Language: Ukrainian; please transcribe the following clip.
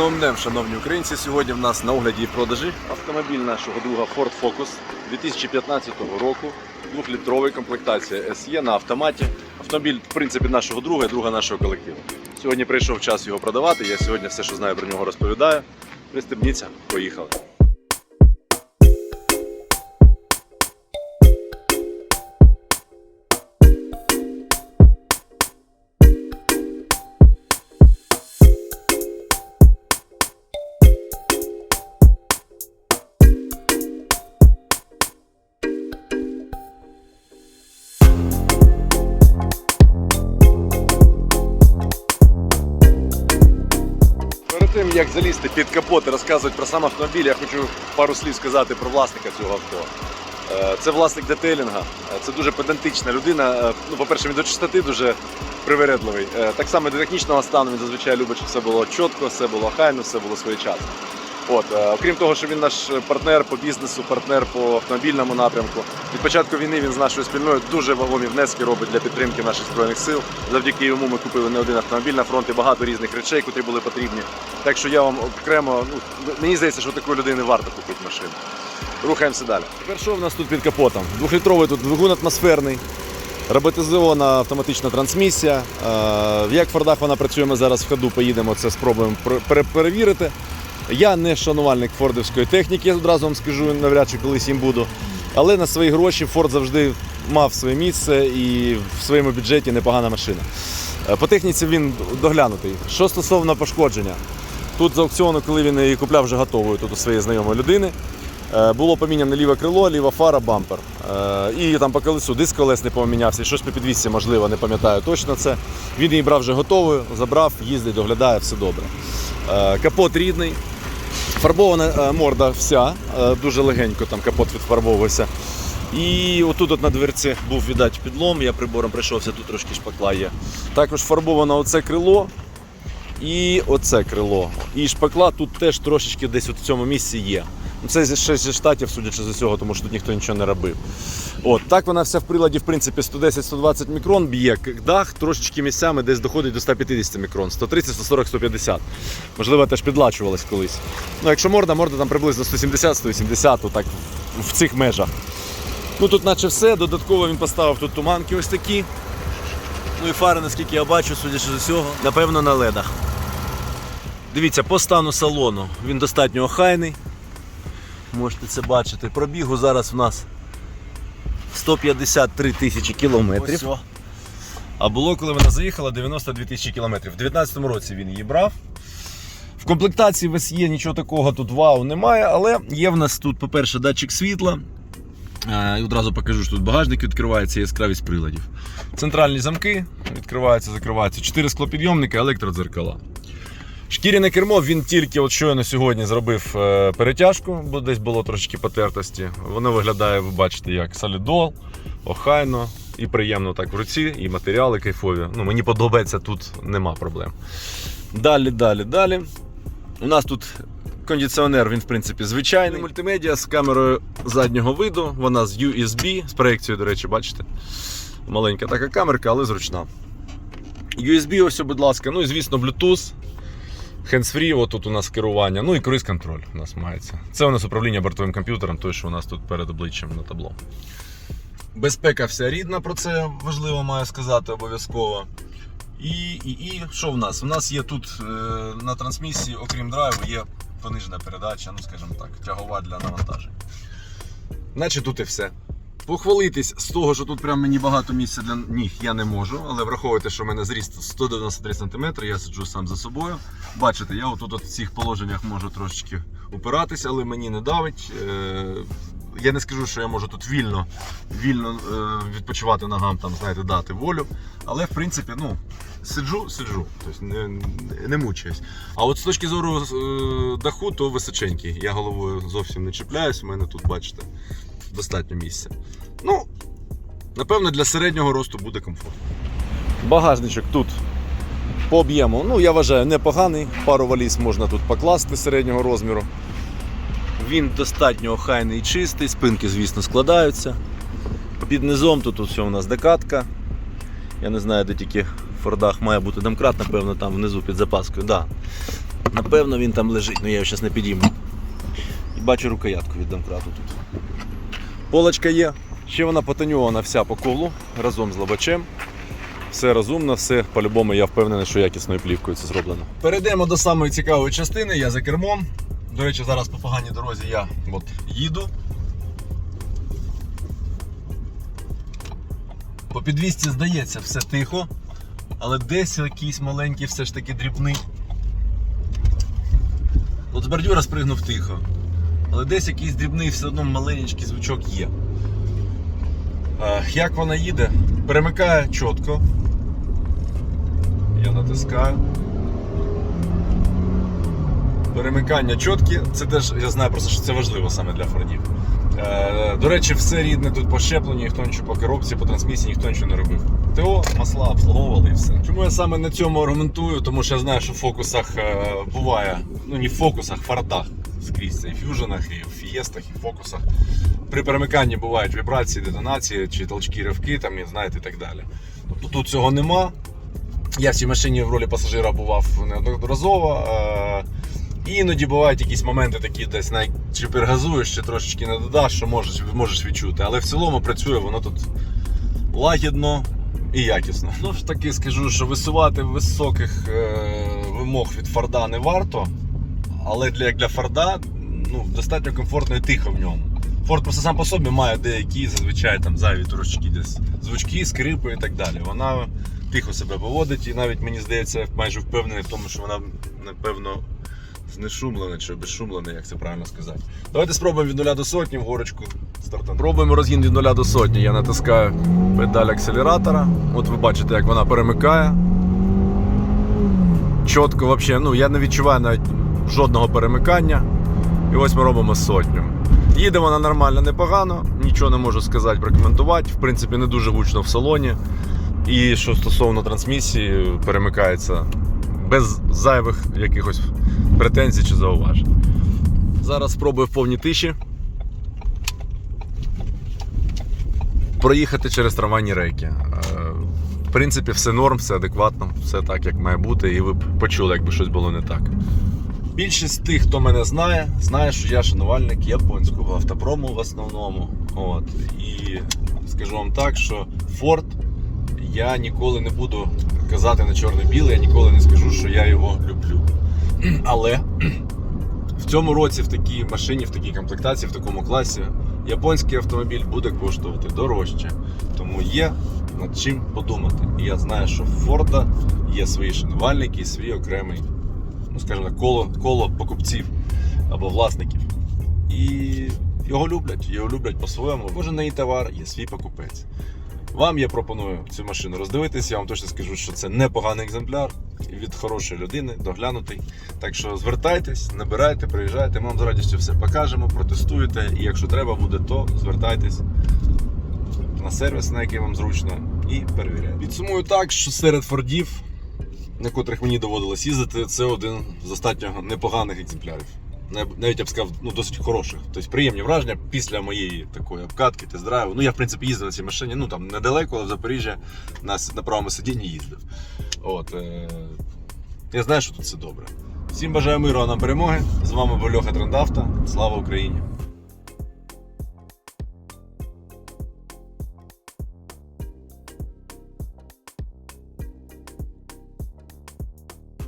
новим днем, шановні українці. Сьогодні в нас на огляді і продажі автомобіль нашого друга Ford Focus 2015 року. Двохлітровий комплектація SE на автоматі. Автомобіль, в принципі, нашого друга і друга нашого колективу. Сьогодні прийшов час його продавати. Я сьогодні все, що знаю про нього, розповідаю. Пристебніться, поїхали. Як залізти під капот і розказувати про сам автомобіль, я хочу пару слів сказати про власника цього авто. Е, Це власник детейлінга, Е, це дуже педантична людина. Е, Ну, по-перше, він до чистоти дуже привередливий. Так само до технічного стану він зазвичай любить, щоб все було чітко, все було хайно, все було своєчасно. От, е, окрім того, що він наш партнер по бізнесу, партнер по автомобільному напрямку. Від початку війни він з нашою спільною дуже вагомі внески робить для підтримки наших збройних сил. Завдяки йому ми купили не один автомобіль на фронт і багато різних речей, які були потрібні. Так що я вам окремо, ну мені здається, що такої людини варто купити машину. Рухаємося далі. Тепер що в нас тут під капотом? Двохлітровий тут двигун атмосферний. Роботизована автоматична трансмісія. Е, Як в Фордах вона працює, ми зараз в ходу поїдемо, це спробуємо пере- пере- перевірити. Я не шанувальник фордовської техніки, я одразу вам скажу, навряд чи колись їм буду. Але на свої гроші Форд завжди мав своє місце і в своєму бюджеті непогана машина. Е, По техніці він доглянутий. Що стосовно пошкодження, тут з аукціону, коли він її купляв вже готовою тут у своєї знайомої людини, е, було поміняне ліве крило, ліва фара, бампер. Е, І там по колесу диск колес не помінявся, щось по підвісці, можливо, не пам'ятаю точно це. Він її брав вже готовою, забрав, їздить, доглядає, все добре. Капот рідний. Фарбована е, морда вся, е, дуже легенько там капот відфарбовувався. І отут от на дверці був віддать підлом, я прибором прийшовся, тут трошки шпакла є. Також фарбовано оце крило і оце крило. І шпакла тут теж трошечки десь от в цьому місці є. Це ще зі штатів, судячи з усього, тому що тут ніхто нічого не робив. От, так вона вся в приладі, в принципі, 110-120 мікрон б'є. Дах трошечки місцями десь доходить до 150 мікрон, 130, 140, 150. Можливо, теж підлачувалась колись. Ну, якщо морда, морда там приблизно 170-180, так в цих межах. Ну тут наче все. Додатково він поставив тут туманки ось такі. Ну і фари, наскільки я бачу, судячи з усього, напевно, на ледах. Дивіться, по стану салону він достатньо охайний. Можете це бачити. Пробігу зараз в нас 153 тисячі кілометрів. А було, коли вона заїхала, 92 тисячі кілометрів. В 2019 році він її брав. В комплектації в SE нічого такого тут вау немає, але є в нас тут, по-перше, датчик світла. Е, І одразу покажу, що тут багажник відкривається, яскравість приладів. Центральні замки відкриваються, закриваються. Чотири склопідйомники, електродзеркала. Шкіряне кермо він тільки от щойно сьогодні зробив е, перетяжку, бо десь було трошки потертості. Воно виглядає, ви бачите, як солідол, охайно і приємно так в руці, і матеріали кайфові. Ну, мені подобається, тут нема проблем. Далі, далі, далі. У нас тут кондиціонер, він в принципі звичайний. Мультимедіа з камерою заднього виду, вона з USB, з проекцією, до речі, бачите. Маленька така камерка, але зручна. USB, ось, будь ласка, ну і звісно, Bluetooth. Hands-free, отут у нас керування, ну і круїз контроль у нас мається. Це у нас управління бортовим комп'ютером, той, що у нас тут перед обличчям на табло. Безпека вся рідна, про це важливо маю сказати обов'язково. І, і, і що в нас? У нас є тут е, на трансмісії, окрім драйву, є понижена передача, ну скажімо так, тягова для навантажень. Наче тут і все. Похвалитись з того, що тут прям мені багато місця для ніг я не можу, але враховуйте, що в мене зріст 193 см, я сиджу сам за собою. Бачите, я отут от в цих положеннях можу трошечки упиратись, але мені не давить. Е, Я не скажу, що я можу тут вільно, вільно е, відпочивати ногам, там, знаєте, дати волю. Але в принципі, ну, сиджу, сиджу, тобто не, не мучаюсь. А от з точки зору е, даху, то височенький. Я головою зовсім не чіпляюсь, у мене тут, бачите, достатньо місця. Ну, напевно, для середнього росту буде комфортно. Багажничок тут по об'єму, ну я вважаю, непоганий. Пару валіз можна тут покласти середнього розміру. Він достатньо охайний і чистий, спинки, звісно, складаються. Під низом тут все у нас декатка. Я не знаю, де тільки в Фордах має бути домкрат, напевно, там внизу під запаскою. Да. Напевно, він там лежить, але я його зараз не підійму. І бачу рукоятку від домкрату тут. Полочка є. Ще вона потоньована вся по колу разом з лобачем. Все розумно, все по-любому я впевнений, що якісною плівкою це зроблено. Перейдемо до самої цікавої частини. Я за кермом. До речі, зараз по поганій дорозі я от їду. По підвісці здається все тихо, але десь якийсь маленький все ж таки дрібний. От з бордюра спригнув тихо. Але десь якийсь дрібний все одно маленький звучок є. Як вона їде? Перемикає чітко. Я натискаю. Перемикання чіткі, це теж я знаю просто, що це важливо саме для фордів. Е, До речі, все рідне тут по щепленню, ніхто нічого по коробці, по трансмісії, ніхто нічого не робив. ТО, масла обслуговували і все. Чому я саме на цьому аргументую? Тому що я знаю, що в фокусах е, буває, ну не в фокусах, в фордах скрізь це і в фюженах, і в фієстах, і в фокусах. При перемиканні бувають вібрації, детонації, чи толчки, ривки, там, знаєте, і так далі. Тобто тут цього нема. Я в цій машині в ролі пасажира бував неодноразово. Е, і іноді бувають якісь моменти такі, десь навіть чи перегазуєш, чи трошечки не додаш, що можеш, можеш відчути. Але в цілому працює воно тут лагідно і якісно. Ну таки скажу, що висувати високих е, вимог від Форда не варто. Але для, для Форда ну, достатньо комфортно і тихо в ньому. Форд просто сам по собі має деякі зазвичай там зайві трошечки десь звучки, скрипи і так далі. Вона тихо себе поводить і навіть мені здається, майже впевнений в тому, що вона напевно знешумлена чи обезшумлена, як це правильно сказати. Давайте спробуємо від 0 до сотні в горочку стартан. Пробуємо розгін від 0 до сотні. Я натискаю педаль акселератора. От ви бачите, як вона перемикає. Чітко, взагалі, ну я не відчуваю навіть жодного перемикання. І ось ми робимо сотню. Їде вона нормально, непогано, нічого не можу сказати, прокоментувати. В принципі, не дуже гучно в салоні. І що стосовно трансмісії, перемикається без зайвих якихось претензій чи зауважень. Зараз спробую в повній тиші проїхати через трамвайні рейки. Е, В принципі, все норм, все адекватно, все так, як має бути, і ви б почули, якби щось було не так. Більшість тих, хто мене знає, знає, що я шанувальник японського автопрому в основному. От. І скажу вам так, що Ford я ніколи не буду казати на чорне-біле, я ніколи не скажу, що я його люблю. Але в цьому році в такій машині, в такій комплектації, в такому класі, японський автомобіль буде коштувати дорожче. Тому є над чим подумати. І я знаю, що в Форда є свої шанувальники і свій окремий, ну скажімо так, коло, коло покупців або власників. І його люблять, його люблять по-своєму. Кожен на її товар є свій покупець. Вам я пропоную цю машину роздивитися. Я вам точно скажу, що це непоганий екземпляр від хорошої людини, доглянутий. Так що звертайтесь, набирайте, приїжджайте, ми вам з радістю все покажемо, протестуєте. І якщо треба буде, то звертайтесь на сервіс, на який вам зручно, і перевіряйте. Підсумую так, що серед фордів, на котрих мені доводилось їздити, це один з достатньо непоганих екземплярів. Навіть я б сказав, ну досить хороших. Тобто приємні враження після моєї такої обкатки, тест-драйву. Ну я в принципі їздив на цій машині, ну там недалеко, але в Запоріжжя на, на правому сидінні їздив. От, е- я знаю, що тут все добре. Всім бажаю миру, а нам перемоги. З вами був Льоха Трендавто. Слава Україні!